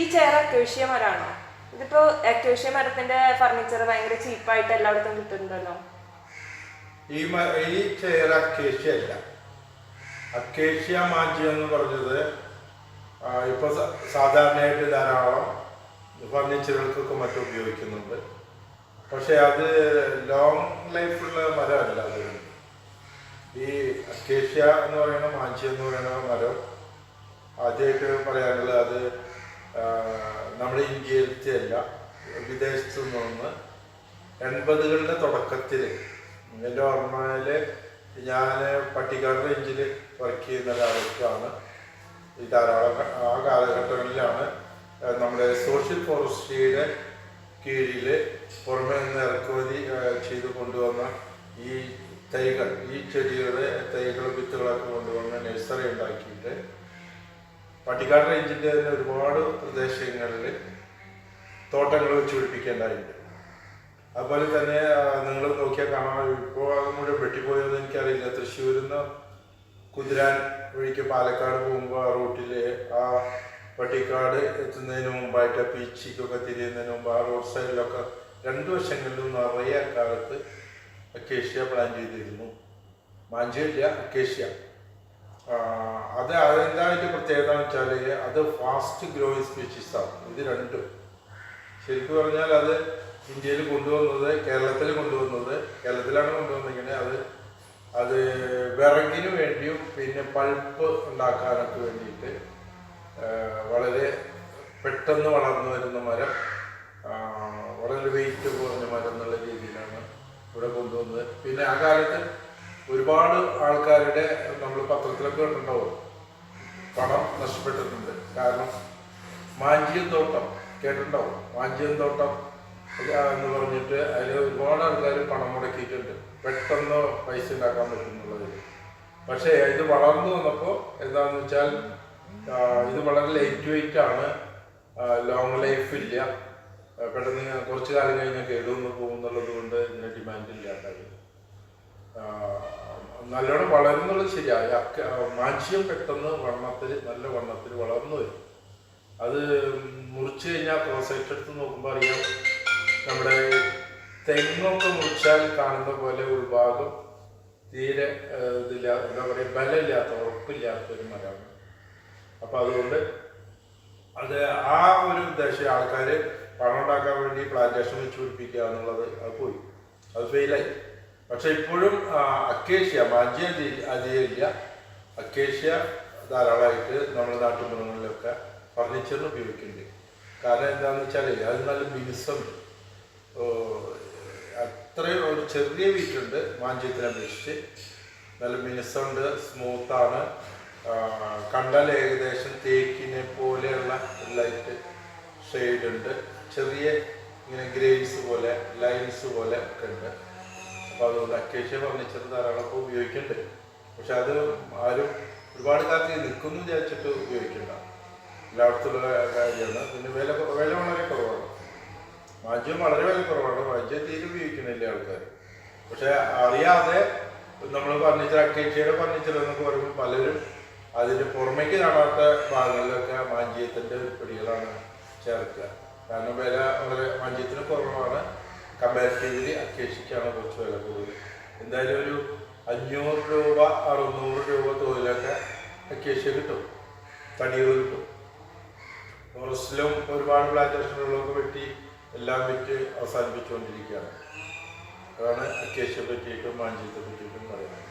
ഈ chair acacia മരമാണോ ഇതിപ്പോ acacia മരത്തിന്റെ ഫർണിച്ചർ ഭയങ്കര ചീപ്പായിട്ട് എല്ലായിടത്തും കിട്ടുന്നുണ്ടല്ലോ. ഈ ഈ ചെയർ അക്കേഷ്യ അല്ല അക്കേഷ്യ മാഞ്ചി എന്ന് പറഞ്ഞത് ഇപ്പൊ സാധാരണയായിട്ട് ധാരാളം ഫർണിച്ചറുകൾക്കൊക്കെ മറ്റും ഉപയോഗിക്കുന്നുണ്ട്. പക്ഷെ അത് ലോങ് ലൈഫുള്ള മരമല്ല അത്. ഈ അക്കേഷ്യ എന്ന് പറയുന്ന മാഞ്ചി എന്ന് പറയുന്ന മരം ആദ്യമായിട്ട് പറയാനുള്ളത് അത് നമ്മുടെ ഇന്ത്യയിലത്തെ അല്ല വിദേശത്തു നിന്ന് എൺപതുകളുടെ തുടക്കത്തിൽ എന്റെ ഓർമ്മയിൽ ഞാൻ പട്ടിക്കാട് റേഞ്ചിൽ വർക്ക് ചെയ്യുന്ന ഒരാളൊക്കെയാണ്. ഈ ധാരാളം ആ കാലഘട്ടങ്ങളിലാണ് നമ്മുടെ സോഷ്യൽ ഫോറസ്ട്രിയുടെ കീഴിൽ പുറമെ നിന്ന് ഇറക്കുമതി ചെയ്ത് കൊണ്ടുവന്ന ഈ തൈകൾ ഈ ചെടികളുടെ തൈകൾ വിത്തുകളൊക്കെ കൊണ്ടുവന്ന് നഴ്സറി ഉണ്ടാക്കിയിട്ട് പട്ടിക്കാട് റേഞ്ചിന്റെ തന്നെ ഒരുപാട് പ്രദേശങ്ങളിൽ തോട്ടങ്ങൾ വെച്ച് പിടിപ്പിക്കേണ്ടതായിട്ടുണ്ട്. അതുപോലെ തന്നെ നിങ്ങൾ നോക്കിയാൽ കാണാം ഇപ്പോൾ മുഴുവൻ വെട്ടിപ്പോയെന്ന് എനിക്കറിയില്ല. തൃശ്ശൂരിൽ നിന്ന് കുതിരാൻ വഴിക്ക് പാലക്കാട് പോകുമ്പോൾ ആ റൂട്ടിൽ ആ പട്ടിക്കാട് എത്തുന്നതിന് മുമ്പായിട്ട് പീച്ചിക്കൊക്കെ തിരിയുന്നതിന് മുമ്പ് ആ റോഡ് സൈഡിലൊക്കെ രണ്ട് വശങ്ങളിലും നിറയെ കാലത്ത് അക്കേഷ്യ പ്ലാൻ ചെയ്തിരുന്നു. മാഞ്ചിയില്ല അക്കേഷ്യ. അത് പ്രത്യേകത എന്ന് വെച്ചാൽ അത് ഫാസ്റ്റ് ഗ്രോയിങ് സ്പീഷീസ് ആണ്. ഇത് രണ്ടും. ശരിക്കും പറഞ്ഞാൽ അത് ഇന്ത്യയിൽ കൊണ്ടുവന്നത് കേരളത്തിൽ കൊണ്ടുവന്നത് കേരളത്തിലാണ് കൊണ്ടുവന്നിങ്ങനെ അത് അത് വിറകിന് വേണ്ടിയും പിന്നെ പൾപ്പ് ഉണ്ടാക്കാനൊക്കെ വേണ്ടിയിട്ട് വളരെ പെട്ടെന്ന് വളർന്നു വരുന്ന മരം വളരെ വെയിറ്റ് കുറഞ്ഞ മരം എന്നുള്ള രീതിയിലാണ് ഇവിടെ കൊണ്ടുവന്നത്. പിന്നെ ആ കാലത്ത് ഒരുപാട് ആൾക്കാരുടെ നമ്മൾ പത്രത്തിലൊക്കെ കണ്ടിട്ടുണ്ടാവും. നഷ്ടപ്പെട്ടിട്ടുണ്ട്. കാരണം മാഞ്ചിയം തോട്ടം കേട്ടിട്ടുണ്ടാവും. മാഞ്ചിയം തോട്ടം ഇത് എന്ന് പറഞ്ഞിട്ട് അതിൽ ഒരുപാട് ആൾക്കാർ പണം മുടക്കിയിട്ടുണ്ട്. പെട്ടെന്ന് പൈസ ഉണ്ടാക്കാൻ പറ്റുന്നുള്ളതിൽ പക്ഷേ ഇത് വളർന്നു വന്നപ്പോൾ എന്താണെന്ന് വെച്ചാൽ ഇത് വളരെ ലൈറ്റ് വെയിറ്റ് ആണ്. ലോങ് ലൈഫ് ഇല്ല. പെട്ടെന്ന് കുറച്ച് കാലം കഴിഞ്ഞാൽ കേടുവന്ന് പോകുന്നുള്ളത് കൊണ്ട് ഇതിന് ഡിമാൻഡ് ഇല്ലാണ്ടായി നല്ലോണം വളരുന്നുള്ളത് ശരിയായ മാക്സിമം പെട്ടെന്ന് വണ്ണത്തിൽ നല്ല വണ്ണത്തിൽ വളർന്നു വരും. അത് മുറിച്ച് കഴിഞ്ഞാൽ ക്രോസൈറ്റ് എടുത്ത് നോക്കുമ്പോൾ അറിയാം. നമ്മുടെ തെങ്ങൊക്കെ മുറിച്ചാൽ കാണുന്ന പോലെ ഉൾഭാഗം തീരെ ഇതില്ലാ എന്താ പറയുക ബലമില്ലാത്ത ഉറപ്പില്ലാത്ത ഒരു മരമാണ്. അപ്പം അതുകൊണ്ട് അത് ആ ഒരു ദശ ആൾക്കാർ പണം ഉണ്ടാക്കാൻ വേണ്ടി പ്ലാന്റേഷൻ വെച്ച് പിടിപ്പിക്കുക എന്നുള്ളത് അത് പോയി. അത് ഫെയിലായി പക്ഷെ ഇപ്പോഴും അക്കേഷ്യ മാഞ്ചിയ അധികമില്ല അക്കേഷ്യ ധാരാളമായിട്ട് നമ്മുടെ നാട്ടുമ്പുറങ്ങളിലൊക്കെ ഫർണിച്ചറിന് ഉപയോഗിക്കുന്നുണ്ട്. കാരണം എന്താണെന്ന് വെച്ചാൽ അത് നല്ല മിനുസം. അത്രയും ഒരു ചെറിയ വീട്ടുണ്ട് മാഞ്ചിയത്തിനെ അപേക്ഷിച്ച്. നല്ല മിനുസമുണ്ട് സ്മൂത്താണ്. കണ്ടാൽ ഏകദേശം തേക്കിനെ പോലെയുള്ള ലൈറ്റ് ഷെയ്ഡുണ്ട്. ചെറിയ ഇങ്ങനെ ഗ്രേവ്സ് പോലെ ലൈൻസ് പോലെ ഒക്കെ ഉണ്ട്. അപ്പോൾ അതുകൊണ്ട് അക്കേഷ്യ ഫർണിച്ചർ ധാരാളം ഇപ്പോൾ ഉപയോഗിക്കുന്നുണ്ട് പക്ഷെ അത് ആരും ഒരുപാട് കാലത്ത് നിൽക്കുന്നു വിചാരിച്ചിട്ട് ഉപയോഗിക്കണ്ട. എല്ലായിടത്തുള്ള കാര്യമാണ്. പിന്നെ വില വില വളരെ കുറവാണ്. വാജ്യം വളരെ വില കുറവാണ്. വാജ്യം തീരെ ഉപയോഗിക്കുന്നില്ല ആൾക്കാർ പക്ഷെ അറിയാതെ നമ്മൾ ഫർണിച്ചർ അക്കേഷ്യയുടെ ഫർണിച്ചർ എന്നൊക്കെ പറയുമ്പോൾ പലരും അതിന് പുറമേക്ക് കാണാത്ത ഭാഗങ്ങളിലൊക്കെ മാഞ്ചിയത്തിന്റെ ഉരുപ്പടികളാണ് ചേർക്കുക. കാരണം വില വളരെ മാഞ്ചിയത്തിന് കുറവാണ്. കമ്പാരിറ്റീവ്ലി അക്കേഷ്യക്കാണ് കുറച്ച് വില കൂടുതൽ എന്തായാലും ഒരു അഞ്ഞൂറ് രൂപ അറുന്നൂറ് രൂപ തോതിലൊക്കെ അക്കേഷ്യ കിട്ടും. തടികൾ കിട്ടും. ഫോറസ്റ്റിലും ഒരുപാട് പ്ലാന്റേഷനുകളൊക്കെ വെട്ടി എല്ലാം വിറ്റ് അവസാനിപ്പിച്ചുകൊണ്ടിരിക്കുകയാണ്. അതാണ് അക്കേഷ്യ പറ്റിയിട്ടും മാഞ്ചിയത്തെ പറ്റിയിട്ടും പറയുന്നത്.